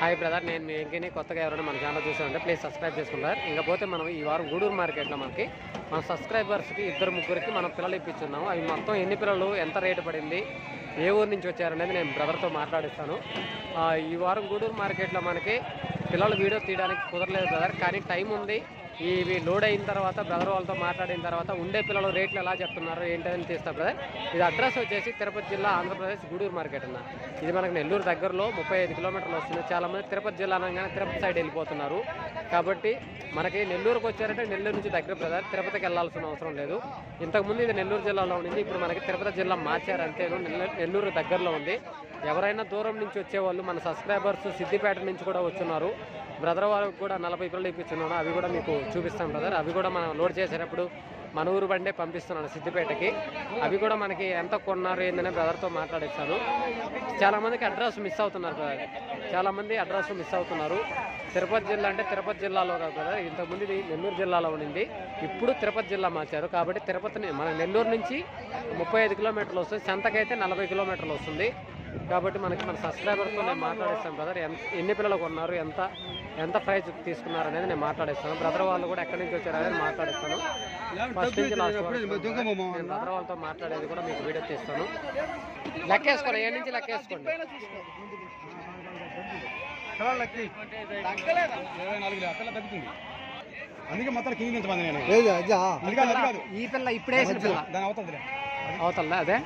Hi brother నేను మీ వెంకీని కొత్తగా ఎవరైనా మన ఛానల్ చూసామంటే ప్లీజ్ సబ్స్క్రైబ్ చేసుకుంటారు. ఇంకపోతే మనం ఈ వారం గూడూరు మార్కెట్లో మనకి మన సబ్స్క్రైబర్స్కి ఇద్దరు ముగ్గురికి మనం పిల్లలు ఇప్పించున్నాము. అవి మొత్తం ఎన్ని పిల్లలు ఎంత రేటు పడింది ఏ ఊరు నుంచి వచ్చారనేది నేను బ్రదర్తో మాట్లాడిస్తాను. ఈ వారం గూడూరు మార్కెట్లో మనకి పిల్లలు వీడియో తీయడానికి కుదరలేదు బ్రదర్ కానీ టైం ఉంది. ఇవి లోడ్ అయిన తర్వాత బ్రదర్ వాళ్ళతో మాట్లాడిన తర్వాత ఉండే పిల్లలు రేట్లు ఎలా చెప్తున్నారు ఏంటని తీస్తా బ్రదర్. ఇది అడ్రస్ వచ్చేసి తిరుపతి జిల్లా ఆంధ్రప్రదేశ్ గూడూరు మార్కెట్ అన్న. ఇది మనకు నెల్లూరు దగ్గరలో ముప్పై ఐదు కిలోమీటర్లు వస్తుంది. చాలామంది తిరుపతి జిల్లా అనగానే తిరుపతి సైడ్ వెళ్ళిపోతున్నారు. కాబట్టి మనకి నెల్లూరుకు వచ్చారంటే నెల్లూరు నుంచి దగ్గర బ్రదర్. తిరుపతికి వెళ్ళాల్సిన అవసరం లేదు. ఇంతకుముందు ఇది నెల్లూరు జిల్లాలో ఉండింది. ఇప్పుడు మనకి తిరుపతి జిల్లా మార్చారు అంతేను నెల్లూరు నెల్లూరు దగ్గరలో ఉంది. ఎవరైనా దూరం నుంచి వచ్చేవాళ్ళు మన సబ్స్క్రైబర్స్ సిద్దిపేట నుంచి కూడా వచ్చున్నారు బ్రదర్ వాళ్ళకి కూడా నలభై కిలోలు ఇప్పించున్నాను. అవి కూడా మీకు చూపిస్తాం బ్రదర్. అవి కూడా మనం లోడ్ చేసేటప్పుడు మన ఊరు బండే పంపిస్తున్నాను సిద్దిపేటకి. అవి కూడా మనకి ఎంత కొన్నారు ఏందని బ్రదర్తో మాట్లాడిస్తాను. చాలామందికి అడ్రస్ మిస్ అవుతున్నారు బ్రదర్. చాలామంది అడ్రస్ మిస్ అవుతున్నారు. తిరుపతి జిల్లా అంటే తిరుపతి జిల్లాలో కాదు బ్రదర్. ఇంతకుముందు ఇది నెల్లూరు జిల్లాలో ఉండింది. ఇప్పుడు తిరుపతి జిల్లా మార్చారు. కాబట్టి తిరుపతిని మన నెల్లూరు నుంచి ముప్పై ఐదు కిలోమీటర్లు వస్తుంది. సంతకైతే నలభై కిలోమీటర్లు వస్తుంది. కాబట్టి మనకి మన సబ్స్క్రైబర్తో నేను మాట్లాడిస్తాను బ్రదర్ ఎంత ఎన్ని పిల్లలు కొన్నారు ఎంత ఎంత ప్రైస్ తీసుకున్నారు అనేది నేను మాట్లాడిస్తాను. బ్రదర్ వాళ్ళు కూడా ఎక్కడి నుంచి వచ్చారు అనేది మాట్లాడిస్తాను. ఫస్ట్ నుంచి లాస్ట్ వరకు నేను బ్రదర్ వాళ్ళతో మాట్లాడేది కూడా మీకు వీడియో తీస్తాను. లెక్కేసుకోండి ఏ నుంచి లెక్కేసుకోండి? అందుకే మొత్తం నేను ఈ పిల్ల ఇప్పుడే వేసిన పిల్ల. దాని అవుతుందిలే అవుతుందా అదే?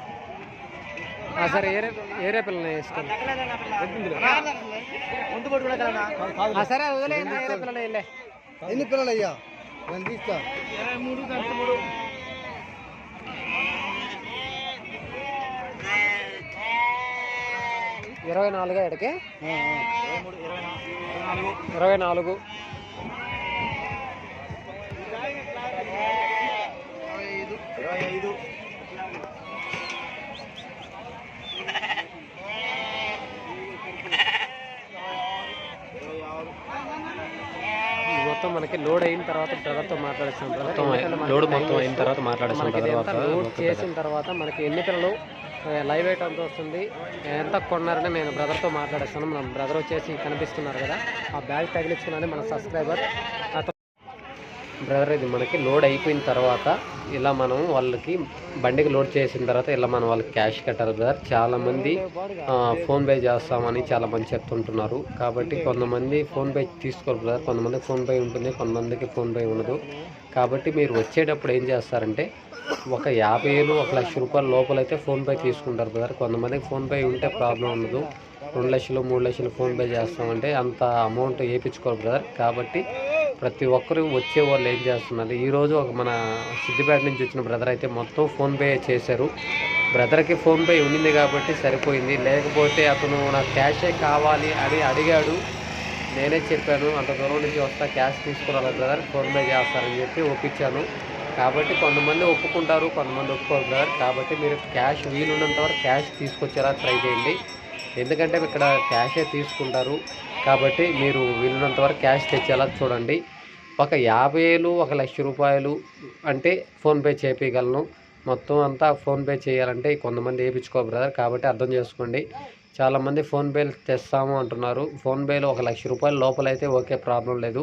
సరే ఏరే ఏరే వేసుకోండి. సరే వదిలేయండి ఏరే పిల్లలు వెళ్ళే. ఎన్ని పిల్లలు అయ్యా నేను తీస్తా. ఇరవై నాలుగు ఎడకి? ఇరవై నాలుగు. ఇది మొత్తం మనకి లోడ్ అయిన తర్వాత బ్రదర్తో మాట్లాడేస్తాం లోడ్ మొత్తం అయిన తర్వాత మాట్లాడేస్తాం లోడ్ చేసిన తర్వాత మనకి ఎన్ని పిల్లలు లైవ్ వెయిట్ ఎంత వస్తుంది. ఎంత కొన్నారని నేను బ్రదర్తో మాట్లాడేస్తాను. మన బ్రదర్ వచ్చేసి కనిపిస్తున్నారు కదా ఆ బ్యాగ్ తగిలించుకున్నాను మన సబ్స్క్రైబర్ అతను బ్రదర్ ఇది మనకి లోడ్ అయిపోయిన తర్వాత ఇలా మనం వాళ్ళకి బండికి లోడ్ చేసిన తర్వాత ఇలా మనం వాళ్ళకి క్యాష్ కట్టాలి బ్రదర్. చాలామంది ఫోన్పే చేస్తామని చాలామంది చెప్తుంటున్నారు. కాబట్టి కొంతమంది ఫోన్పే తీసుకోరు బ్రదర్. కొంతమంది ఫోన్పే ఉంటుంది కొంతమందికి ఫోన్పే ఉండదు. కాబట్టి మీరు వచ్చేటప్పుడు ఏం చేస్తారంటే ఒక యాభై వేలు ఒక లక్ష రూపాయల లోపలైతే ఫోన్పే తీసుకుంటారు బ్రదర్. కొంతమందికి ఫోన్పే ఉంటే ప్రాబ్లం ఉండదు. రెండు లక్షలు మూడు లక్షలు ఫోన్పే చేస్తామంటే అంత అమౌంట్ వేయించుకోరు బ్రదర్. కాబట్టి ప్రతి ఒక్కరు వచ్చే వాళ్ళు ఏం చేస్తున్నారు? ఈరోజు ఒక మన సిద్దిపేట నుంచి వచ్చిన బ్రదర్ అయితే మొత్తం ఫోన్పే చేశారు. బ్రదర్కి ఫోన్పే ఉండింది కాబట్టి సరిపోయింది. లేకపోతే అతను నాకు క్యాషే కావాలి అని అడిగాడు. నేనే చెప్పాను అంత దూరం నుంచి వస్తా క్యాష్ తీసుకురాలి బ్రదర్? ఫోన్ పే చేస్తారని చెప్పి ఒప్పించాను. కాబట్టి కొంతమంది ఒప్పుకుంటారు కొంతమంది ఒప్పుకోరు బ్రదర్. కాబట్టి మీరు క్యాష్ వీలున్నంత వరకు క్యాష్ తీసుకొచ్చేలా ట్రై చేయండి. ఎందుకంటే ఇక్కడ క్యాషే తీసుకుంటారు. కాబట్టి మీరు వీలున్నంత వరకు క్యాష్ తెచ్చేలా చూడండి. ఒక యాభై వేలు ఒక లక్ష రూపాయలు అంటే ఫోన్పే చేపించగలను మొత్తం అంతా ఫోన్పే చేయాలంటే కొంతమంది వేయించుకో బ్రదర్ కాబట్టి అర్థం చేసుకోండి. చాలామంది ఫోన్పేలు తెస్తాము అంటున్నారు. ఫోన్పేలో ఒక లక్ష రూపాయల లోపలైతే ఓకే ప్రాబ్లం లేదు.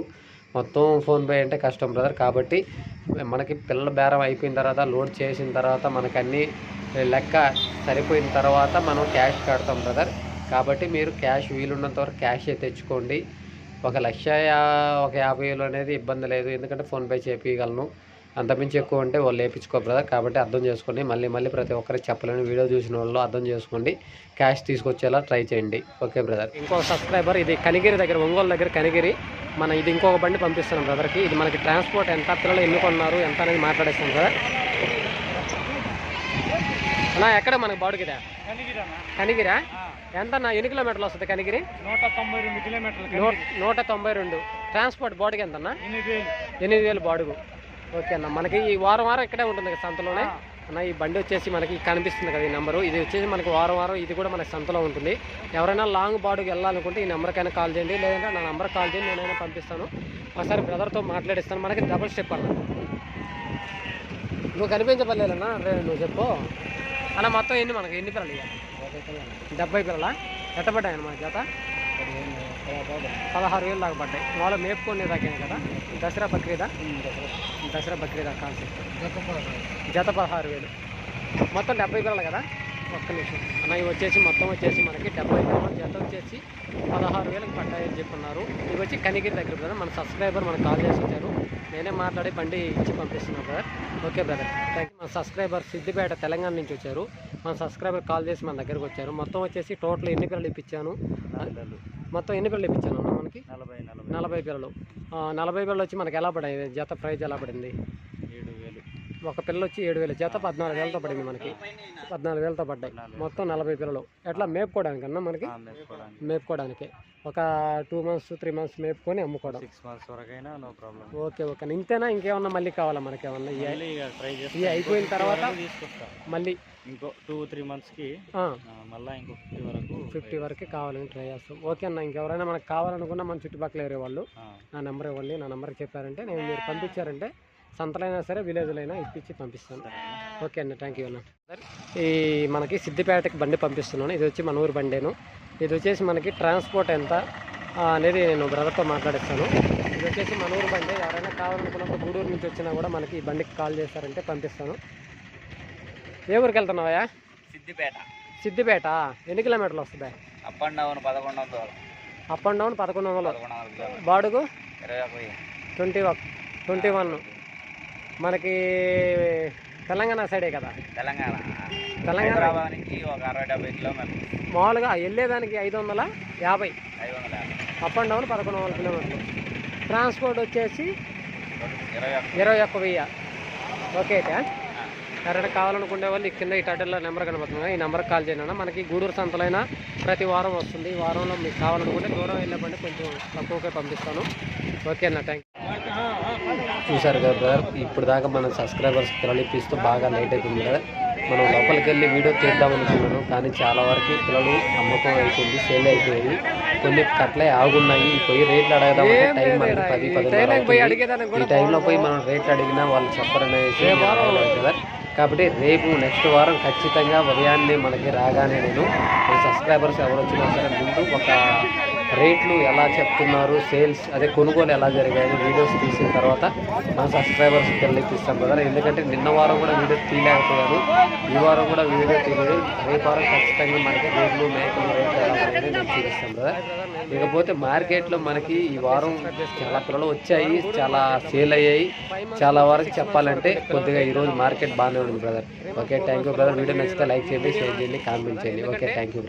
మొత్తం ఫోన్పే అంటే కష్టం బ్రదర్ కాబట్టి మనకి పిల్లల బేరం అయిపోయిన తర్వాత లోడ్ చేసిన తర్వాత మనకు అన్నీ లెక్క సరిపోయిన తర్వాత మనం క్యాష్ కడతాం బ్రదర్. కాబట్టి మీరు క్యాష్ వీలున్నంత వరకు క్యాషే తెచ్చుకోండి. ఒక లక్ష ఒక యాభై వేలు అనేది ఇబ్బంది లేదు. ఎందుకంటే ఫోన్పే చేపించగలను అంతమించి ఎక్కువ ఉంటే వాళ్ళు వేయించుకో బ్రదర్. కాబట్టి అర్థం చేసుకోండి. మళ్ళీ మళ్ళీ ప్రతి ఒక్కరికి చెప్పలేని వీడియో చూసిన వాళ్ళు అర్థం చేసుకోండి. క్యాష్ తీసుకొచ్చేలా ట్రై చేయండి. Okay brother. ఇంకో సబ్స్క్రైబర్ ఇది కనిగిరి దగ్గర ఒంగోలు దగ్గర కనిగిరి. మన ఇది ఇంకొక బండి పంపిస్తున్నాం బ్రదర్కి. ఇది మనకి ట్రాన్స్పోర్ట్ ఎంత పిల్లలు ఎన్ని కొన్నారు ఎంత అనేది మాట్లాడేస్తాం బ్రదర్. అన్నా ఎక్కడ మనకి బాడుకిదా కనిగిరా? ఎంత అన్న ఎన్ని కిలోమీటర్లు వస్తుంది కనిగిరి? నూట తొంభై రెండు కిలోమీటర్లు నూట తొంభై రెండు. ట్రాన్స్పోర్ట్ బాడుగు ఎంత అన్న ఎనిమిది వేలు బాడుగు. ఓకే అన్న. మనకి ఈ వారం వారం ఇక్కడే ఉంటుంది కదా సంతలోనే? అన్న ఈ బండి వచ్చేసి మనకి కనిపిస్తుంది కదా ఈ నెంబరు. ఇది వచ్చేసి మనకి వారం వారం ఇది కూడా మనకి సంతలో ఉంటుంది. ఎవరైనా లాంగ్ బాడుగు వెళ్ళాలనుకుంటే ఈ నెంబర్కైనా కాల్ చేయండి. లేదంటే నా నెంబర్ కాల్ చేయండి నేనైనా పంపిస్తాను. ఒకసారి బ్రదర్తో మాట్లాడిస్తాను. మనకి డబుల్ స్టెప్ అన్న. నువ్వు కనిపించబడలేదన్నా? నువ్వు చెప్పు. అన్న మొత్తం ఎన్ని మనకి? ఎన్ని పిల్లలు ఇక డెబ్బై పిల్లలా. ఎట్టబడ్డాయన్న మన జత? పదహారు వేలు దాకా పడ్డాయి. వాళ్ళ మేపుకునే దాకా కదా? దసరా బక్రీదా? దసరా. బక్రీదా కాన్సెప్ట్. జత పదహారు. వేలు. మొత్తం డెబ్బై పిల్లలు కదా? ఒక్క నిమిషం. అన్న ఇవి వచ్చేసి మొత్తం వచ్చేసి మనకి డెబ్బై పిల్లలు జత వచ్చేసి పదహారు వేలకు పడ్డాయని చెప్పున్నారు ఇవి వచ్చి కనిగిరి దగ్గర మన సబ్స్క్రైబర్ మనకు కాల్ చేసి వచ్చారు. నేనే మాట్లాడి బండి ఇచ్చి పంపిస్తున్నాను బ్రదర్ ఓకే బ్రదర్ థ్యాంక్ మన సబ్స్క్రైబర్ సిద్దిపేట తెలంగాణ నుంచి వచ్చారు. మన సబ్స్క్రైబర్ కాల్ చేసి మన దగ్గరకు వచ్చారు. మొత్తం వచ్చేసి టోటల్ ఎన్ని పిల్లలు ఇప్పించాను మొత్తం ఎన్ని పిల్లలు ఇప్పించాను మనకి? నలభై పిల్లలు నలభై పిల్లలు వచ్చి మనకి ఎలా పడాయి జత ప్రైజ్ ఎలా పడింది? ఒక పిల్ల వచ్చి ఏడు వేలు జత పద్నాలుగు వేలతో పడింది మనకి. పద్నాలుగు వేలతో పడ్డాయి. మొత్తం నలభై పిల్లలు. ఎట్లా మేపుకోవడానికి అన్న మనకి మేపుకోవడానికి. ఒక టూ మంత్స్ త్రీ మంత్స్ మేపుకొని అమ్ముకోవడం. సిక్స్ మంత్స్ వరకైనా నో ప్రాబ్లం ఓకే ఓకే. ఇంతేనా? ఇంకేమన్నా మళ్ళీ కావాలా మనకి ఏమన్నా ఇవి అయిపోయిన తర్వాత మళ్ళీ. ఇంకో టూ త్రీ మంత్స్కి మళ్ళీ ఇంకో ఫిఫ్టీ వరకు ఫిఫ్టీ వరకు కావాలని ట్రై చేస్తాం. ఓకే అన్న ఇంకెవరైనా మనకు కావాలనుకున్నా మన చుట్టుపక్కల ఏరే వాళ్ళు. నా నెంబర్ ఇవ్వండి నా నెంబర్ చెప్పారంటే నేను మీరు పంపించారంటే సంతలైనా సరే విలేజ్లో అయినా ఇప్పించి పంపిస్తాను? ఓకే అన్న థ్యాంక్ యూ అన్న. సార్. ఈ మనకి సిద్దిపేటకి బండి పంపిస్తున్నాను. ఇది వచ్చి మన ఊరు బండేను. ఇది వచ్చేసి మనకి ట్రాన్స్పోర్ట్ ఎంత అనేది నేను బ్రదర్తో మాట్లాడిస్తాను. ఇది వచ్చేసి మన ఊరు బండి. ఎవరైనా కావాలనుకున్నప్పుడు గూడూరు నుంచి వచ్చినా కూడా మనకి ఈ బండికి కాల్ చేస్తారంటే పంపిస్తాను. ఏ ఊరికి వెళ్తున్నావా సిద్దిపేట. సిద్దిపేట. ఎన్ని కిలోమీటర్లు వస్తుంది? అప్ అండ్ డౌన్ పదకొండు వందలు. అప్ అండ్ డౌన్ పదకొండు వందలు. బాడుగు. Twenty one. Twenty one. మనకి తెలంగాణ సైడే కదా? తెలంగాణ. తెలంగాణ. నుంచి ఒక అరవై డెబ్బై కిలోమీటర్లు. మామూలుగా వెళ్ళేదానికి ఐదు వందల యాభై. ఐదు వందల యాభై. అప్ అండ్ డౌన్ పదకొండు వందల కిలోమీటర్లు. ట్రాన్స్పోర్ట్ వచ్చేసి ఇరవై ఒక్క. ఇరవై ఒక్క వెయ్యి. ఓకే అయితే. ఎవరైనా కావాలనుకునే వాళ్ళు ఈ కింద ఈ టైటిల్లో నెంబర్ కనబడుతుంది. ఈ నెంబర్కి కాల్ చేయండి. మనకి గూడూరు సంతలైనా ప్రతి వారం వస్తుంది. ఈ వారంలో మీకు కావాలనుకుంటే దూరం వెళ్ళబండి కొంచెం తక్కువగా పంపిస్తాను. ఓకే అన్న థ్యాంక్ చూసారు కదా బ్రదర్ ఇప్పుడు దాకా మన సబ్స్క్రైబర్స్ పిల్లలు ఇప్పిస్తూ బాగా లేట్ అయిపోయింది కదా. మనం లోపలికి వెళ్ళి వీడియో తీద్దాం అనుకున్నాను కానీ చాలా వరకు పిల్లలు అమ్మకం అయిపోయింది సేల్ అయిపోయింది కొన్ని కట్లే ఆగున్నాయి పోయి రేట్లు అడగదాం టైం మనకి పది పది ఈ టైంలో పోయి మనం రేట్లు అడిగినా వాళ్ళు చెప్పరనేసి కదా కాబట్టి రేపు నెక్స్ట్ వారం ఖచ్చితంగా ఉదయాన్నే మనకి రాగానే నేను సబ్స్క్రైబర్స్ ఎవరు వచ్చినా సరే ముందు ఒక రేట్లు ఎలా చెప్తున్నారు సేల్స్ అదే కొనుగోలు ఎలా జరిగాయి వీడియోస్ తీసిన తర్వాత మన సబ్స్క్రైబర్స్ తెలియపిస్తాం బ్రదర్. ఎందుకంటే నిన్న వారం కూడా వీడియో తీయలేకపోయారు ఈ వారం కూడా వీడియో తీయలేదు. రేపు వారం ఖచ్చితంగా మనకి రేట్లు మేకలు రేట్లు ఎలా ఉన్నాయని నేను చూపిస్తాం బ్రదర్. ఇకపోతే మార్కెట్లో మనకి ఈ వారం చాలా పిల్లలు వచ్చాయి చాలా సేల్ అయ్యాయి. చాలా వరకు చెప్పాలంటే కొద్దిగా ఈరోజు మార్కెట్ బాగానే ఉంది brother. Okay thank you brother. Video నచ్చితే లైక్ చేయండి షేర్ చేయండి కామెంట్ చేయండి. Okay thank you brother.